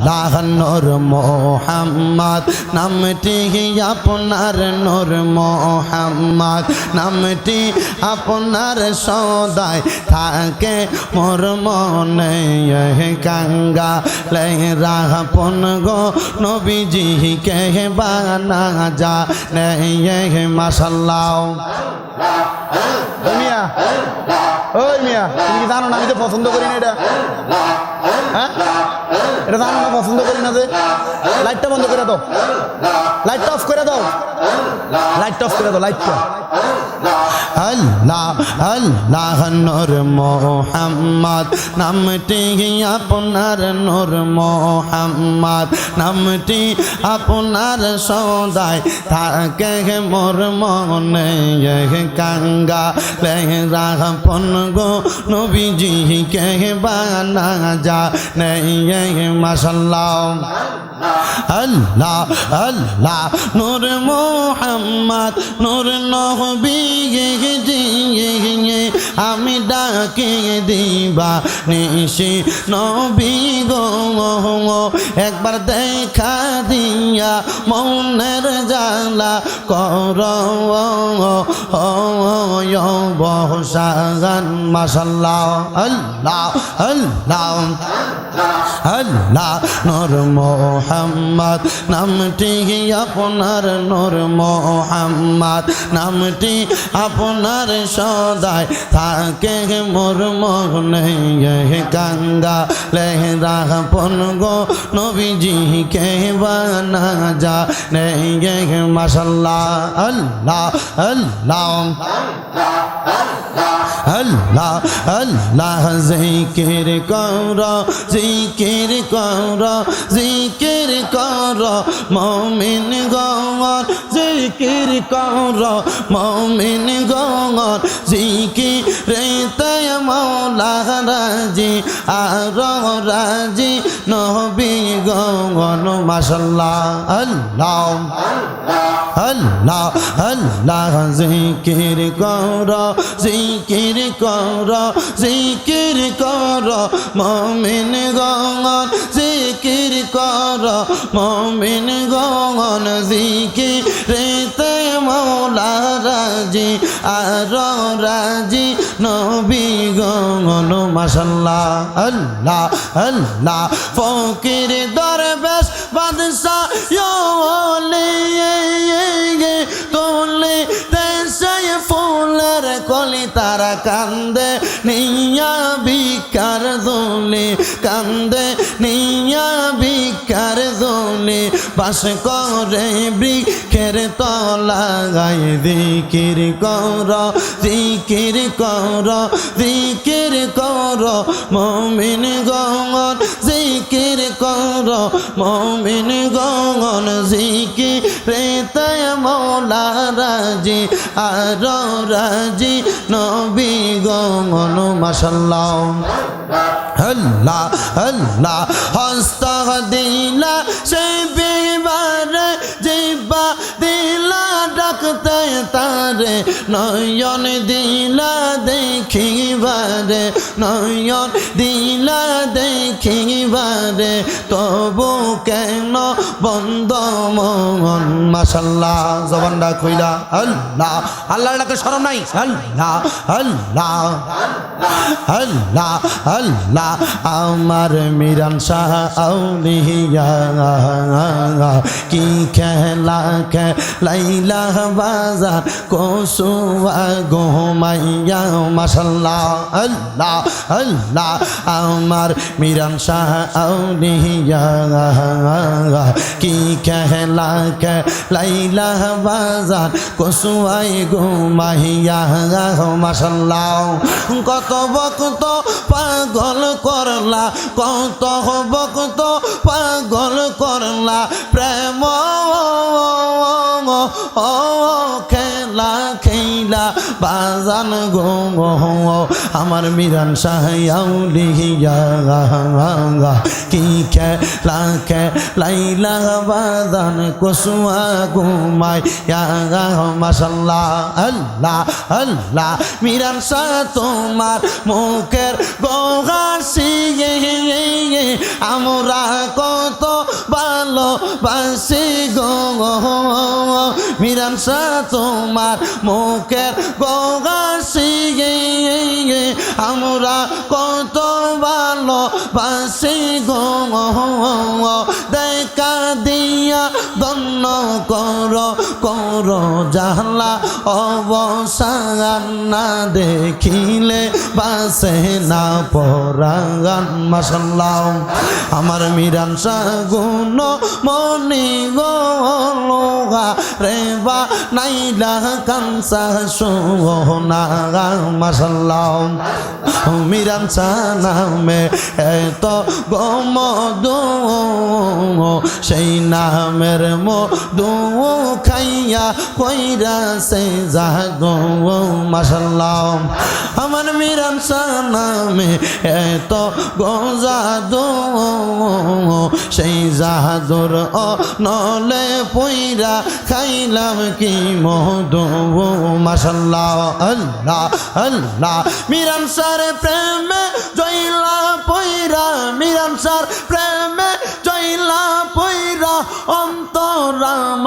আল্লাহ নূর মোহাম্মদ। নামটি আপনার নূর মোহাম্মদ। নামটি আপনার সদায় থাকে মোর মনে গঙ্গা। লাই রাহপন গো নবীজি কে বানা যা। নে মাসাল্লাহ মিয়া, ওই মিয়া, তুমি কি জানো না আমি তো পছন্দ করি না এটা? হ্যাঁ? এটা জানো না পছন্দ করি না যে। লাইটটা বন্ধ করে দাও। লাইটটা অফ করে দাও। লাইটটা অফ করে দাও লাইটটা আল্লাহ আল্লাহ নূর মোহাম্মদ। নামটি আপনার নূর মোহাম্মদ। নামটি আপনার সদায় থাকে মোর মনে কাঙ্গা। রাহপন গো নবীজি কে বানা যা। নেই মাসাল্লাহ আল্লাহ আল্লাহ নূর মোহাম্মদ। নূর নহবি আমি ডাকে দিবা নিশি নবী গো একবার দেখা দিয়া মনের জালা কর বহসাগান মাসাল্লাহ আল্লাহ আল্লাহ। আল্লাহ, নূর মোহাম্মদ। নামটি আপনার নূর মোহাম্মদ। নামটি আপনার সদায় তাকে মোর মনে গঙ্গা লেহরা পন গো নবীজি কে বানা যা নেই মাসাল্লাহ আল্লাহ আল্লাহ। আল্লাহ আল্লাহ জিকির কর জিকির কর জিকির কর, মমিন গর জিকির কর, মমিন গর জিকির রে তয় মৌলা রাজি, আর রাজি নবী গগন মাসাল্লাহ আল্লাহ আল্লাহ আল্লাহ জিকির কর, জিকির কর, জিকির কর, মমিন গগন, জিকির কর, মমিন গগন জিকির রেতে মৌলা রাজি, আর রাজি, নবী গগন মাসাল্লাহ আল্লাহ আল্লাহ, ফকির দরবেশ, বাদশাহ কান্দে নিয়া বিকার দোলে কান্দে নিয়া দোলে বাস করে বৃক্ষের তলাগাই দিকির কর দিকির কর দিকির কর, মমিন গঙ্গন জিকির কর, মমিন গঙ্গন জিকির রেতায় মৌলা রাজি, আর রাজি নবী গঙ্গন মাসাল্লাহ হল্লা আল্লাহ হস্ত নয়ন দিলা দেখিবারে, নয়ন দিলা দেখিবারে, তবু কেন বন্ধ মন মাসাল্লাহ জবানটা কইলা আল্লাহ আল্লাহ ডাকে স্মরণ নাই? আল্লাহ আল্লাহ আল্লাহ আল্লাহ, আমার মিরান শাহ আউলিয়া কি খেলা খেলাইলা বাজার, কসুয়া গোমাইয়া মাসাল্লাহ আল্লাহ আল্লাহ আমার মিরান শাহ কি খেলা খেলাইলা বাজার, কসুয়াই গোমাইয়া মাসাল্লাহ কত বকত পাগল করলা, কত বকত পাগল করলা, প্রেম বাদান গো আমার মিরান শাহাউলিয়া কি খেলা খেলাইলা বাদান কসুয়া ঘুমাই মাসাল্লাহ আল্লাহ আল্লাহ। মিরান শাহ তোমার মুখের গোহাসি আমরা কত ভালো বাসি গো। শাহ তোমার মুখের গোহাসি আমরা কত ভালো বাসি গো দেখা দিয়া দন্ন কর কর জাহলা অবসান না দেখিলে বাসে না পরাগান। মাসাল্লাহ আমার মিরান সাগুন মনি রে বা নাইলা কানসা সোনা মাসাল্লাহ মিরান সা নামে এত গমদু সেই নামের মধু খাইয়া কইরা সে জাগো মাসাল্লাহ আমার মিরান সা নামে এত গজাদু সেই জাহাদুর অ নলে পইরা খাইলাম কি মধু মাসাল্লাহ আল্লাহ আল্লাহ। মিরান সার প্রেমে জয়লা পইরা মিরান সার প্রেমে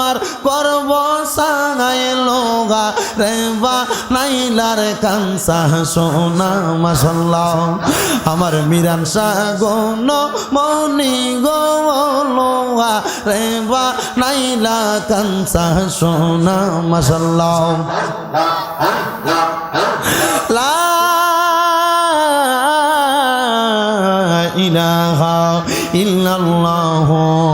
আমার করব সাঙায় লোগা রেবা নাইলার কানসা সোনা মাসাল্লাহ আমার মিরান শাহ গন মনি গো লোগা রেবা নাইলা কানসা সোনা মাসাল্লাহ লা ইলাহা ইল্লাল্লাহ।